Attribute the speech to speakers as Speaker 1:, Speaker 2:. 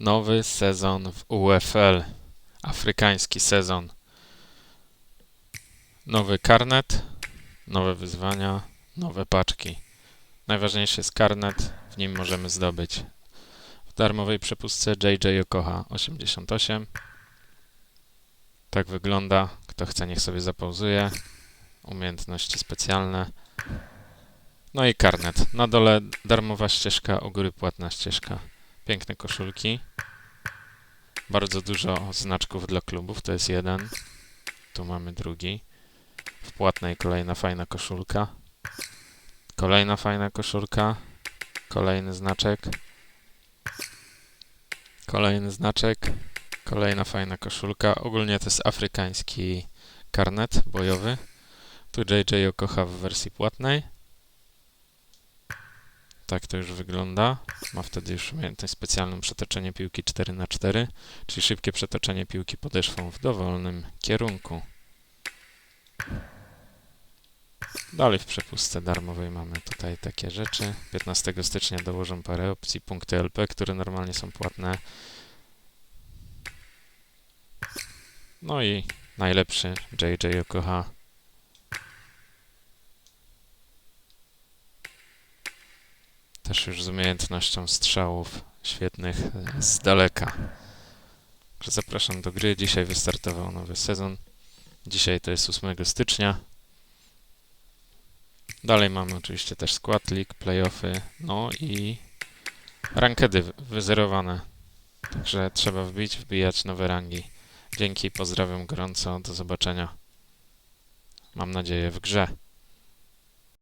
Speaker 1: Nowy sezon w UFL. Afrykański sezon. Nowy karnet, nowe wyzwania, nowe paczki. Najważniejszy jest karnet, w nim możemy zdobyć w darmowej przepustce JJ Yokoha 88. Tak wygląda. Kto chce, niech sobie zapauzuje. Umiejętności specjalne. No i karnet. Na dole darmowa ścieżka, u góry płatna ścieżka. Piękne koszulki. Bardzo dużo znaczków dla klubów. To jest jeden. Tu mamy drugi. W płatnej kolejna fajna koszulka. Kolejna fajna koszulka. Kolejny znaczek. Kolejny znaczek. Kolejna fajna koszulka. Ogólnie to jest afrykański karnet bojowy. Tu JJ Okocha w wersji płatnej. Tak to już wygląda. Ma wtedy już umiejętność specjalną przetoczenie piłki 4 na 4 czyli szybkie przetoczenie piłki podeszwą w dowolnym kierunku. Dalej w przepustce darmowej mamy tutaj takie rzeczy. 15 stycznia dołożą parę opcji, punkty LP, które normalnie są płatne. No i najlepszy JJ Yokoha. Też już z umiejętnością strzałów świetnych z daleka. Także Zapraszam do gry. Dzisiaj wystartował nowy sezon. Dzisiaj to jest 8 stycznia. Dalej mamy oczywiście też skład lig, playoffy, no i rankedy wy- wyzerowane. Także trzeba wbić, wbijać nowe rangi. Dzięki, pozdrawiam gorąco, do zobaczenia. Mam nadzieję w grze.